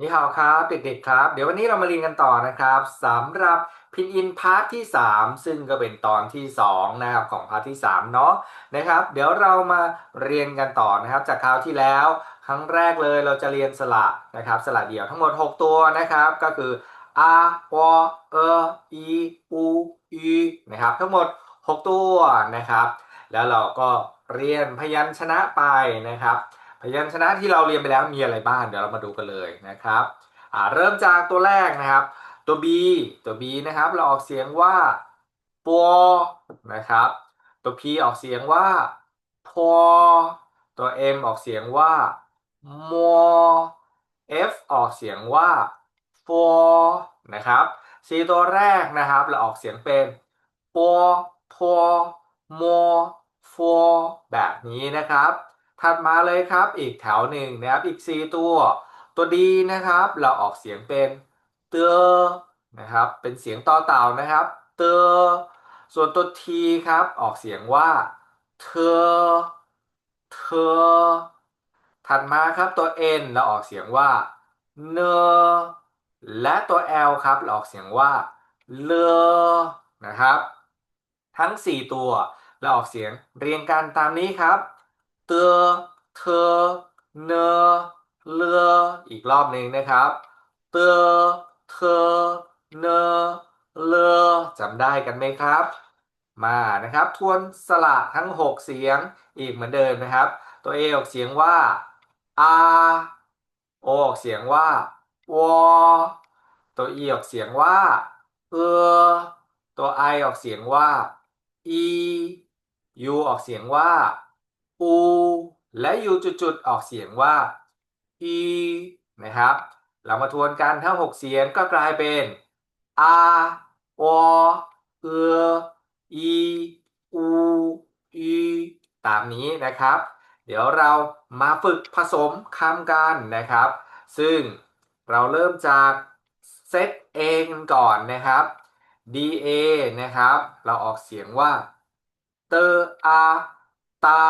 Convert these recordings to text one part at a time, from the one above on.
นี่ฮาวครับเด็กๆครับ เดี๋ยววันนี้เรามาเรียนกันต่อนะครับสำหรับพินอินพาร์ทที่ 3 ซึ่งก็เป็นตอนที่2นะครับของพาร์ทที่3เนาะนะครับ เดี๋ยวเรามาเรียนกันต่อนะครับ จากคราวที่แล้ว ครั้งแรกเลยเราจะเรียนสระนะครับสระเดี่ยวทั้งหมด 6 ตัวนะครับก็คือ a ปอเออีอูอีนะครับทั้งหมด 6 ตัวนะครับ แล้วเราก็เรียนพยัญชนะไปนะครับ ยัญชนะที่เราเรียนไปแล้วมีอะไรบ้างเดี๋ยวเรามาดูกันเลยนะครับเริ่มจากตัวแรกนะครับ ตัว B ตัว B นะครับ เราออกเสียงว่าปอนะครับ ตัว P ออกเสียงว่าพอตัว M ออกเสียงว่ามอ F ออกเสียงว่าฟอนะครับสีตัวแรกนะครับ เราออกเสียงเป็นปอพอมอฟอแบบนี้นะครับ ถัดมาเลยครับอีกแถวหนึ่งนะครับอีก 4 ตัว ตัวดีนะครับ เราออกเสียงเป็นเตอนะครับเป็นเสียงต่อเต่านะครับเตอส่วนตัวทีครับออกเสียงว่าเธอเธอ ถัดมาครับตัว N เราออกเสียงว่าเนอและตัว L ครับเราออกเสียงว่าเลอนะครับ ทั้ง 4 ตัวเราออกเสียงเรียงกันตามนี้ครับ เตอเธอเนอเลออีกรอบหนึ่งนะครับเตอเธอเนอเลอจำได้กันไหมครับ มานะครับทวนสระทั้ง 6 เสียงอีกเหมือนเดิมนะครับ ตัว A ออกเสียงว่า a โอออกเสียงว่าวอตัว E ออกเสียงว่าเออตัว I ออกเสียงว่า e U ออกเสียงว่า อู และ U จุดๆออกเสียงว่า e นะครับ เรามาทวนกันทั้ง 6 เสียงก็กลายเป็น a วอเออ e อู e ตามนี้นะครับ เดี๋ยวเรามาฝึกผสมคำกันนะครับ ซึ่งเราเริ่มจากเซต A กันก่อนนะครับ DA นะครับ เราออกเสียงว่าเตออาตา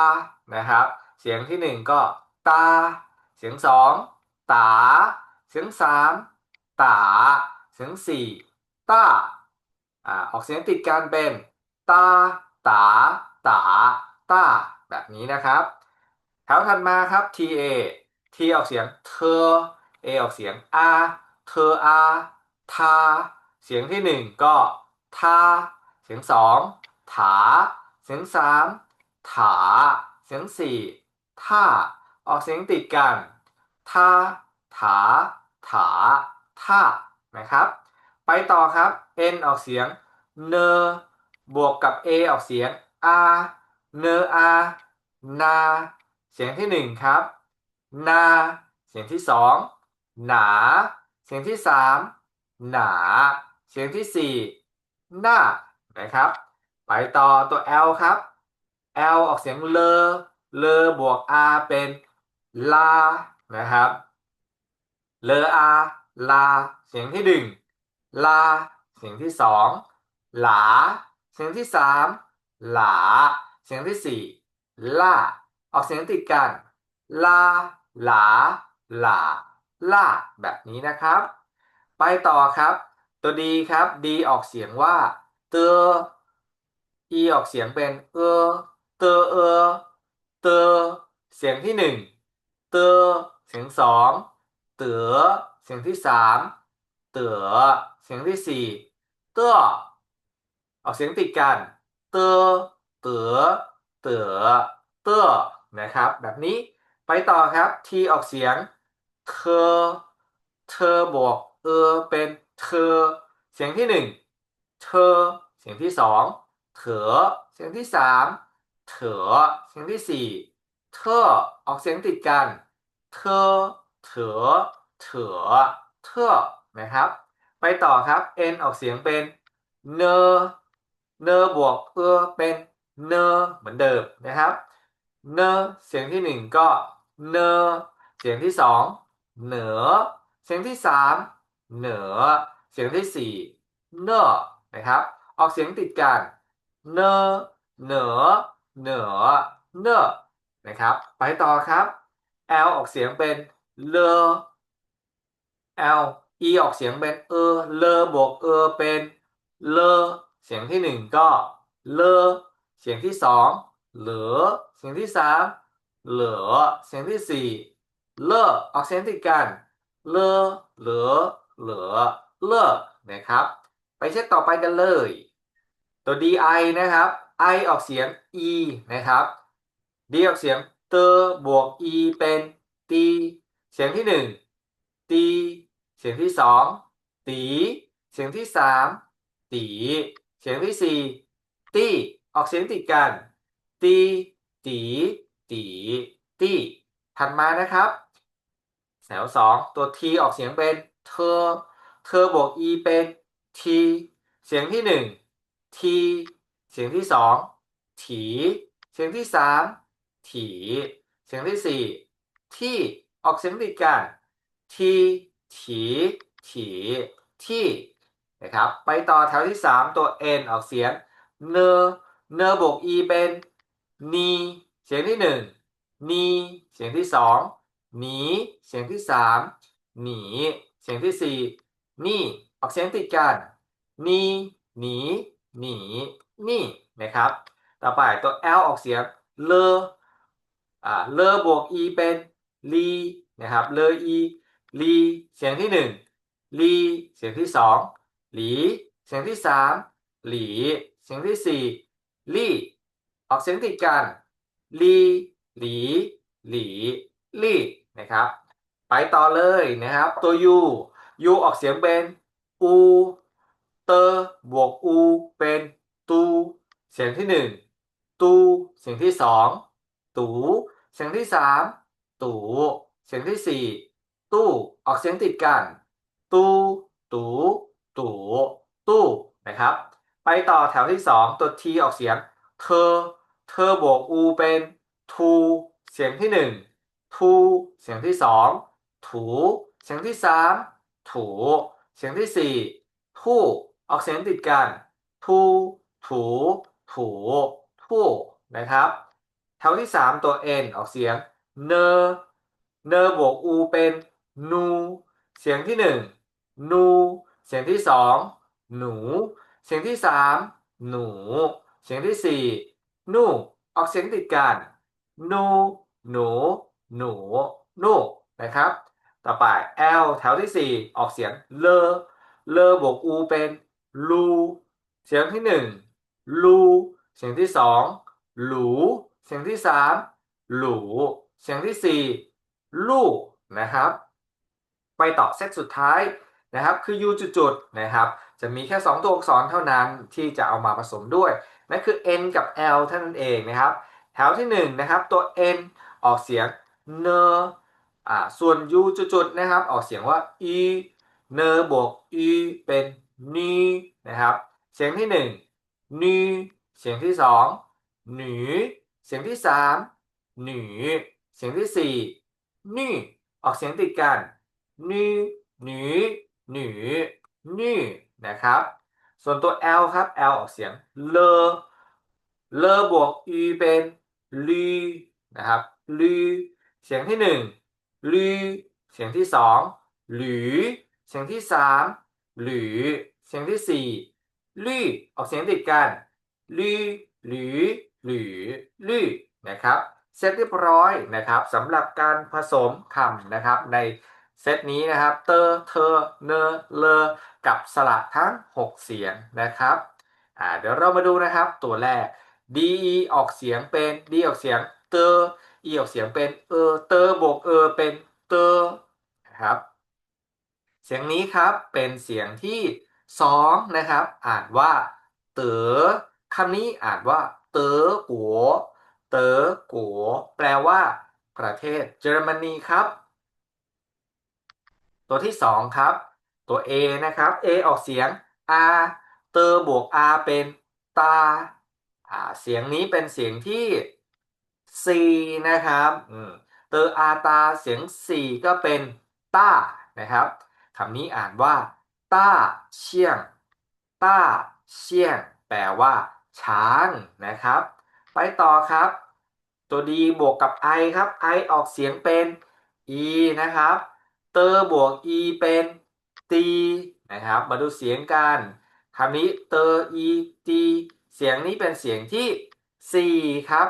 นะครับ เสียงที่ 1 ก็ตา เสียง 2 ตา เสียง 3 ตา เสียง 4 ตาอ่าออกเสียงติดกันเป็นตาตาตาตาแบบนี้นะครับ แถวถัดมาครับ TA T ออกเสียงเธอ A ออกเสียงอาเธออาทา เสียงที่หนึ่งก็ทา เสียงสองถา เสียงสามถา เสียงสี่ท่าออกเสียงติดกันทาถาถาท่านะครับ ไปต่อครับ N ออกเสียงเนบวกกับ A ออกเสียงอาเนอานาเสียงที่หนึ่งครับ นาเสียงที่สองหนา เสียงที่สามหนา เสียงที่สี่หน้านะครับ ไปต่อตัว L ครับ L ออกเสียงเลอเลอบวก R เป็นลานะครับเลอ R ลา เสียงที่หนึ่งลา เสียงที่สองหลา เสียงที่สามหลา เสียงที่สี่ล่า ออกเสียงติดกันลาหลาหลาล่า แบบนี้นะครับ ไปต่อครับ ตัวดีครับดีออกเสียงว่าเตอ e ออกเสียงเป็นเออ เตอเออเตอเสียงที่หนึ่งเตอเสียงสองเต๋อเสียงที่สามเต๋อเสียงที่สี่เตอออกเสียงติดกัน เตอเต๋อเต๋อเตอนะครับ แบบนี้ไปต่อครับ t ออกเสียงเธอเธอบวกเออเป็นเธอ เสียงที่หนึ่งเธอ เสียงที่สองเถอเสียงที่สาม เถอเสียงที่สี่เธอออกเสียงติดกันเธอเถอเถอเธอนะครับ ไปต่อครับ n ออกเสียงเป็นเนอเนอบวกเออเป็นเนอเหมือนเดิมนะครับ เนอเสียงที่หนึ่งก็เนอเสียงที่สองเหนือ เสียงที่สามเหนือ เสียงที่สี่เนอนะครับ ออกเสียงติดกัน เนอเหนือ เหนือเนอนะครับ ไปต่อครับ L ออกเสียงเป็นเลอ l e ออกเสียงเป็นเออเลอบวกเออเป็นเลอเสียงที่หนึ่งก็เลอเสียงที่สองเหลือ เสียงที่สามเหลือ เสียงที่สี่เลอออกเสียงติดกันเลอเหลือเหลือเลอนะครับ ไปเช็คต่อไปกันเลย ตัว di นะครับ i ออกเสียง e นะครับ d ออกเสียงเตบวก e เป็นตีเสียงที่หนึ่งตีเสียงที่สองตีเสียงที่สามตีเสียงที่สี่ตีออกเสียงติดกันตีตีตีตีถัดมานะครับแถวสองตัว t ออกเสียงเป็นเธอเธอบวก e เป็น t เสียงที่หนึ่ง t เสียงที่สองถีเสียงที่สามถีเสียงที่สี่ที่ออกเสียงติดกันทีถีถีที่นะครับไปต่อแถวที่สามตัว n ออกเสียงเนเนบวก e เป็นนีเสียงที่หนึ่งนีเสียงที่สองหนีเสียงที่สามหนีเสียงที่สี่นี่ออกเสียงติดกันนีหนีหนี นี่นะครับ ต่อไปตัว L ออกเสียงเลออ่าเลบวก e เป็นลีนะครับเลอ e ลีเสียงที่หนึ่งลีเสียงที่สองหลีเสียงที่สามหลีเสียงที่สี่ลี่ออกเสียงติดกันลีหลีหลีลี่นะครับไปต่อเลยนะครับตัว u u ออกเสียงเป็นอูเตบวกอูเป็น ตูเสียงที่หนึ่งตูเสียงที่สองตูเสียงที่สามตูเสียงที่สี่ตู้ออกเสียงติดกัน ตูตูตูตู้นะครับ ไปต่อแถวที่สองตัว t ออกเสียง เธอ เธอบวกอูเป็นทูเสียงที่หนึ่งทูเสียงที่สองถูเสียงที่สามถูเสียงที่สี่ทู่ออกเสียงติดกันทู ถูถูทูนะครับ แถวที่สามตัว n ออกเสียงเนเนบวกอูเป็นนูเสียงที่หนึ่งนู เสียงที่สองหนู เสียงที่สามหนู เสียงที่สี่นู ออกเสียงติดกันนูหนู หนูนูนะครับ ต่อไป L แถวที่สี่ออกเสียงเลเลบวกอูเป็นลูเสียงที่หนึ่ง ลูเสียงที่สองหลูเสียงที่สามหลูเสียงที่สี่ลูกนะครับ ไปต่อเซตสุดท้ายนะครับ คือ u จุดๆนะครับ จะมีแค่ 2 ตัวอักษรเท่านั้นที่จะเอามาผสมด้วยนั่นคือ n กับ l เท่านั้นเองนะครับ แถวที่1นะครับตัว n ออกเสียงเนอ่าส่วน u จุดๆนะครับ ออกเสียงว่า e เนบวก e เป็นนีนะครับ เสียงที่ 1 นีเสียงที่2หนีเสียงที่3หนีเสียงที่4นี่ ออกเสียงติดกันนี่หนีหนีนี่นะครับ ส่วนตัว L ครับ L ออกเสียงเลเลบวก e เป็นลีนะครับลีเสียงที่หนึ่งลีเสียงที่สองหรือ เสียงที่สามหรือ เสียงที่สี่ ลี่ออกเสียงติดกันลี่หรือหรือลี่นะครับเสร็จเรียบร้อยนะครับสำหรับการผสมคำนะครับในเซตนี้นะครับเตอเธอเนเลกับสระทั้ง 6 เสียงนะครับอ่าเดี๋ยวเรามาดูนะครับตัวแรก d e ออกเสียงเป็น d ออกเสียงเตอ e ออกเสียงเป็นเออเตอบวกเออเป็นเตอครับ เสียงนี้ครับเป็นเสียงที่ 2นะครับ อ่านว่า เต๋อคำนี้อ่านว่า เต๋อกัวเต๋อกัวแปลว่า ประเทศเยอรมนีครับ ตัวที่ 2 ครับ ตัว A นะครับ A ออกเสียง R เตอบวก R เป็นตาอ่าเสียงนี้เป็นเสียงที่ C นะครับเตออาตาเสียง C ก็เป็นต้านะครับคำนี้อ่านว่า ต้าเชียง ต้าเชียง แปลว่า ช้างนะครับ ไปต่อครับ ตัว D บวกกับ I ครับ I ออกเสียงเป็น E นะครับ เตอร์บวก e เป็นตีนะครับ มาดูเสียงกันคำนี้เตอร์ e ตีเสียงนี้เป็นเสียงที่4ครับ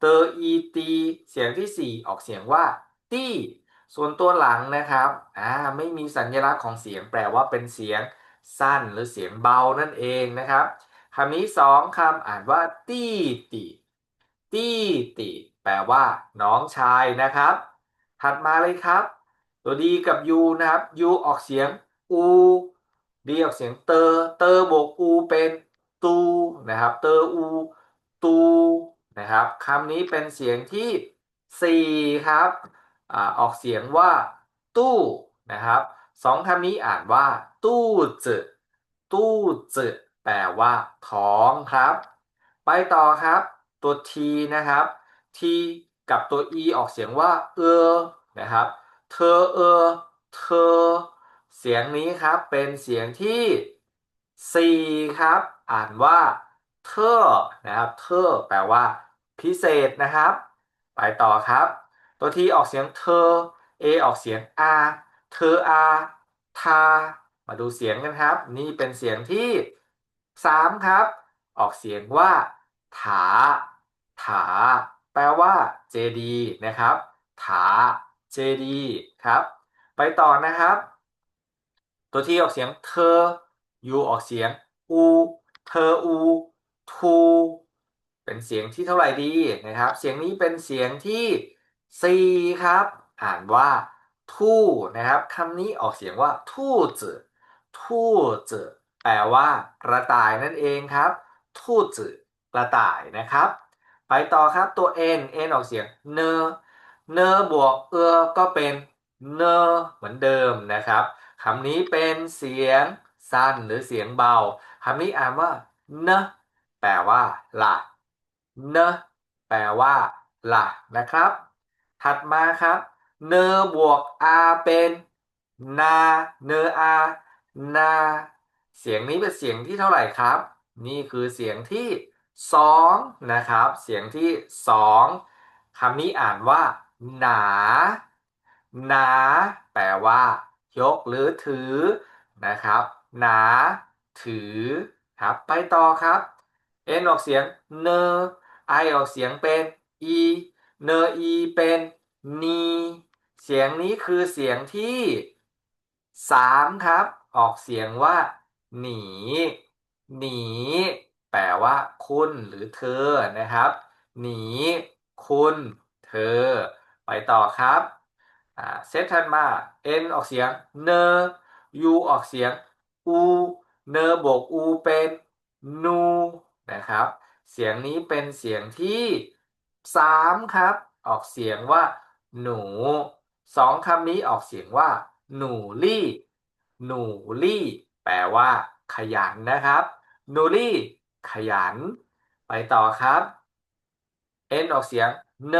เตอร์ e ตีเสียงที่4ออกเสียงว่าตี้ ส่วนตัวหลังนะครับอ่าไม่มีสัญลักษณ์ของเสียงแปลว่าเป็นเสียงสั้นหรือเสียงเบานั่นเองนะครับคำนี้สองคำอ่านว่าตี้ตีตี้ตีแปลว่า น้องชายนะครับ ถัดมาเลยครับ ตัวดีกับยูนะครับยูออกเสียงอูดีออกเสียงเตอเตอบวกอูเป็นตูนะครับ เตออูตูนะครับคำนี้เป็นเสียงที่4ครับ อ่าออกเสียงว่า ตู้นะครับสองคำนี้อ่านว่า ตู้จืตู้จืแปลว่า ท้องครับ ไปต่อครับ ตัว t นะครับ t กับตัว e ออกเสียงว่า เออนะครับ เธอเออ เธอ เสียงนี้ครับเป็นเสียงที่4ครับ อ่านว่า เธอนะครับ เธอ แปลว่า พิเศษนะครับ ไปต่อครับ ตัวที่ออกเสียงเธอ a ออกเสียง a เธอ a ทา มาดูเสียงกันครับ นี่เป็นเสียงที่ 3 ครับ ออกเสียงว่าถา ถา แปลว่าเจดีนะครับ ถาเจดีครับ ไปต่อนะครับ ตัวที่ออกเสียงเธอยูออกเสียงอูเธออูทู เป็นเสียงที่เท่าไหร่ดีนะครับ เสียงนี้เป็นเสียงที่ 4ครับ อ่านว่าทู่นะครับคำนี้ออกเสียงว่าทู่จือทู่จือแปลว่ากระต่ายนั่นเองครับทู่จือกระต่ายนะครับ ไปต่อครับตัว n n ออกเสียงเนเนบวกเออก็เป็นเนเหมือนเดิมนะครับคำนี้เป็นเสียงสั้นหรือเสียงเบาคำนี้อ่านว่าเนแปลว่าละเนแปลว่าละนะครับ ถัดมาครับเนบวกอเป็นนาเนอานา เสียงนี้เป็นเสียงที่เท่าไหร่ครับ นี่คือเสียงที่2นะครับ เสียงที่2คำนี้อ่านว่า หนา หนา แปลว่า ยกหรือถือนะครับ หนา ถือครับ ไปต่อครับ n ออกเสียงเน i ออกเสียงเป็น e เน e เป็นนีเสียงนี้คือเสียงที่3ครับ ออกเสียงว่า หนี หนี แปลว่า คุณหรือเธอนะครับ หนี คุณ เธอ ไปต่อครับเซตทันมา n ออกเสียงเน u ออกเสียงอูเนบวกอูเป็นนูนะครับ เสียงนี้เป็นเสียงที่ 3ครับ ออกเสียงว่า หนูสองคำนี้ออกเสียงว่า หนูลี่ หนูลี่ แปลว่า ขยันนะครับ หนูลี่ ขยัน ไปต่อครับ n ออกเสียงเน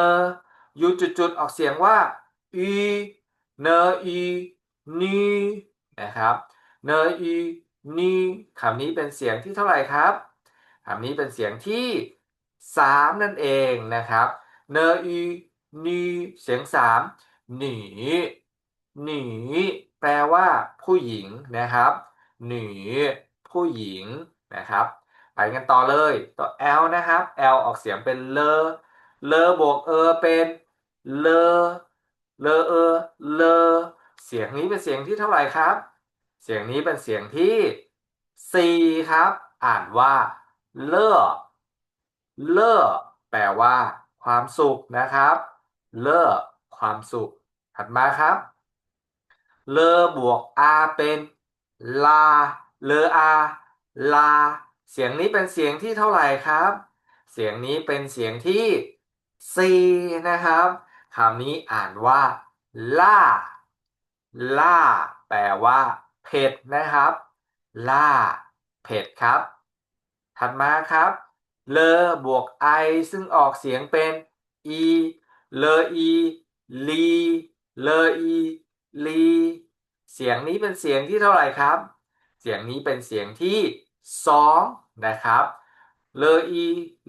u จุดๆออกเสียงว่า e เน e นีนะครับเน e นีคำนี้เป็นเสียงที่เท่าไหร่ครับคำนี้เป็นเสียงที่ 3 นั่นเองนะครับเน e นีเสียง 3 หนี หนี แปลว่า ผู้หญิงนะครับ หนี ผู้หญิงนะครับไปกันต่อเลยตัว L นะครับ L ออกเสียงเป็นเลเลบวกเออเป็นเลเลเออเลเสียงนี้เป็นเสียงที่เท่าไหร่ครับ เสียงนี้เป็นเสียงที่ 4 ครับ อ่านว่าเลอ เลอแปลว่า ความสุขนะครับ เลอความสุข ถัดมาครับ เลอบวกอาเป็นลา เลออา ลา เสียงนี้เป็นเสียงที่เท่าไหร่ครับ เสียงนี้เป็นเสียงที่4นะครับคำนี้อ่านว่า ล่า ล่า แปลว่า เผ็ดนะครับ ล่า เผ็ดครับ ถัดมาครับ เลอบวกไอซึ่งออกเสียงเป็น e เลอีลีเลอีลีเสียงนี้เป็นเสียงที่เท่าไหร่ครับ เสียงนี้เป็นเสียงที่2นะครับเลอี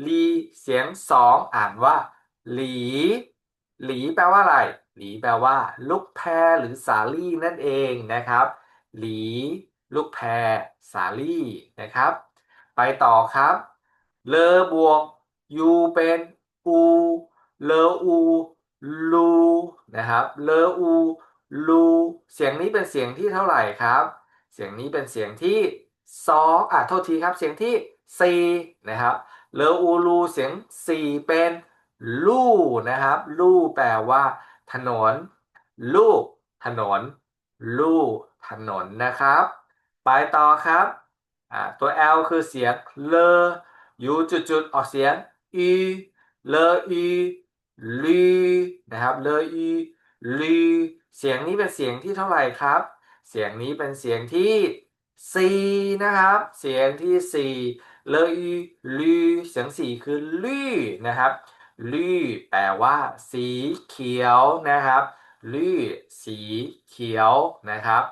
ลีเสียง2อ่านว่า หลี หลีแปลว่าอะไร หลีแปลว่า ลูกแพรหรือสาลี่นั่นเองนะครับ หลี ลูกแพรสาลี่นะครับ ไปต่อครับ เลอบวกยูเป็นอูเลออูลูนะครับเลออูลูเสียงนี้เป็นเสียงที่เท่าไหร่ครับ เสียงนี้เป็นเสียงที่สองอะโทษทีครับเสียงที่สี่นะครับเลออูลูเสียงสี่เป็นลู่นะครับลู่แปลว่า ถนน ลูกถนน ลู่ถนนนะครับ ไปต่อครับอ่าตัว L คือเสียงเลอ ยูจุดๆออกเสียงอีเลออีลีนะครับเลออีลีเสียงนี้เป็นเสียงที่เท่าไหร่ครับ เสียงนี้เป็นเสียงที่ C นะครับ เสียงที่4เลออีลีเสียง4คือลี่นะครับลี่แปลว่า สีเขียวนะครับลี่สีเขียวนะครับ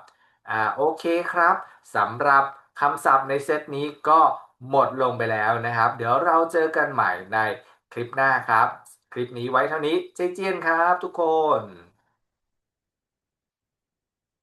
อ่าโอเคครับสำหรับคำศัพท์ในเซตนี้ก็ หมดลงไปแล้วนะครับ เดี๋ยวเราเจอกันใหม่ในคลิปหน้าครับ คลิปนี้ไว้เท่านี้เจเจียนครับทุกคน